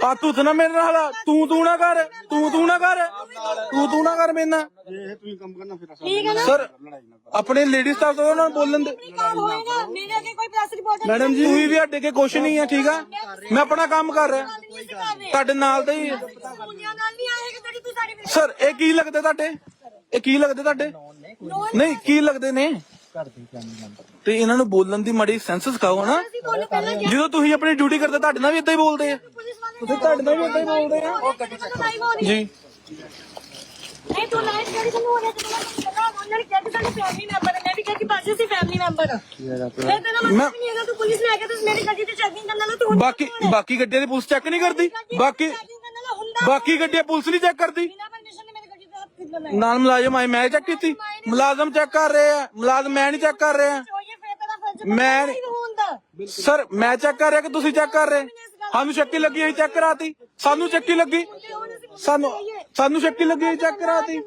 ਆ ਤੂੰ ਤੇ ਨਾ ਮੇਰੇ ਨਾਲ ਤੂੰ ਤੂੰ ਨਾ ਕਰ ਤੂੰ ਤੂੰ ਨਾ ਕਰ ਤੂੰ ਤੂੰ ਨਾ ਕਰ ਮੇਰੇ ਨਾਲ। ਇਹ ਤੁਸੀਂ ਕੰਮ ਕਰਨਾ ਫਿਰ ਅਸਾਂ ਠੀਕ ਹੈ ਨਾ? ਸਰ ਆਪਣੇ ਲੇਡੀ ਸਟਾਫ ਤੋਂ ਉਹਨਾਂ ਨੂੰ ਬੋਲਣ ਦੇ। ਆਪਣੀ ਕੰਮ ਹੋਏਗਾ ਮੇਰੇ ਅੱਗੇ ਕੋਈ ਪ੍ਰੈਸ ਰਿਪੋਰਟ ਮੈਡਮ ਜੀ ਤੁਸੀਂ ਵੀ ਅੱਡੇ ਕੇ ਕੁਛ ਨਹੀਂ ਆ ਠੀਕ ਆ? ਮੈਂ ਆਪਣਾ ਕੰਮ ਕਰ ਰਿਹਾ। ਤੁਹਾਡੇ ਨਾਲ ਦਾ ਹੀ ਸਾਡੀ ਸਰ ਇਹ ਕੀ ਲੱਗਦੇ ਤੁਹਾਡੇ? ਇਹ ਕੀ ਲੱਗਦੇ ਤੁਹਾਡੇ? ਨਹੀਂ ਕੀ ਲੱਗਦੇ ਨੇ? ਤੇ ਇਹਨਾਂ ਨੂੰ ਬੋਲਣ ਦੀ ਮੜੀ ਸੈਂਸ ਸਿਖਾਓ ਨਾ ਜਦੋਂ ਤੁਸੀਂ ਆਪਣੀ ਡਿਊਟੀ ਕਰਦੇ ਤੁਹਾਡੇ ਨਾਲ ਵੀ ਇਦਾਂ ਹੀ ਬੋਲਦੇ ਆ। ਤੁਸੀਂ ਤੁਹਾਡੇ ਨਾਲ ਵੀ ਇਦਾਂ ਹੀ ਬੋਲਦੇ ਆ? ਉਹ ਗੱਡੀ ਚ ਜੀ। ਨਹੀਂ ਤੂੰ ਲਾਈਟ ਕਿਹੜੀ ਤੈਨੂੰ ਹੋ ਰਿਹਾ ਤੈਨੂੰ ਪਤਾ ਉਹਨਾਂ ਨੇ ਕਿਹਾ ਕਿ ਸਾਡੇ ਫੈਮਿਲੀ ਮੈਂਬਰ ਹੈ ਮੈਂ ਵੀ ਕਿਹਾ ਕਿ ਬਾਜੀ ਸੀ ਫੈਮਿਲੀ ਮੈਂਬਰ ਇਹ ਤੇਰਾ ਮਤਲਬ ਮੈਂ- ਨਹੀਂ ਹੈਗਾ ਤੂੰ ਪੁਲਿਸ ਲੈ ਕੇ ਤੂੰ ਮੇਰੀ ਗੱਡੀ ਤੇ ਚੈਕਿੰਗ ਕਰਨ ਵਾਲਾ ਤੂੰ ਬਾਕੀ ਬਾਕੀ ਗੱਡੀਆਂ ਦੀ ਪੁਲਿਸ ਚੈੱਕ ਨਹੀਂ ਕਰਦੀ। ਬਾਕੀ ਚੈਕਿੰਗ ਕਰਨ ਵਾਲਾ ਹੁੰਦਾ ਬਾਕੀ ਗੱਡੀਆਂ ਪੁਲਿਸ ਨਹੀਂ ਚੈੱਕ ਕਰਦੀ। ਨਾਲ ਮੁਲਾਜ਼ਮ ਆਏ ਮੈਂ ਚੈੱਕ ਕੀਤੀ। ਮੁਲਾਜ਼ਮ ਚੈੱਕ ਕਰ ਰਹੇ ਆ। ਮੁਲਾਜ਼ਮ ਮੈਂ ਨਹੀਂ ਚੈੱਕ ਕਰ ਰਿਹਾ। ਮੈਂ- ਸਰ ਮੈਂ ਚੈੱਕ ਕਰ ਰਿਹਾ ਕਿ ਤੁਸੀਂ ਚੈੱਕ ਕਰ ਰਹੇ? ਸਾਨੂੰ ਸ਼ੱਕੀ ਲੱਗੀ, ਅਸੀਂ ਚੈੱਕ ਕਰਾਤੀ। ਸਾਨੂੰ ਚੱਕੀ ਲੱਗੀ। ਸਾਨੂੰ ਸਾਨੂੰ ਸ਼ੱਕੀ ਲੱਗੀ, ਅਸੀਂ ਚੈੱਕ ਕਰਾਤੀ।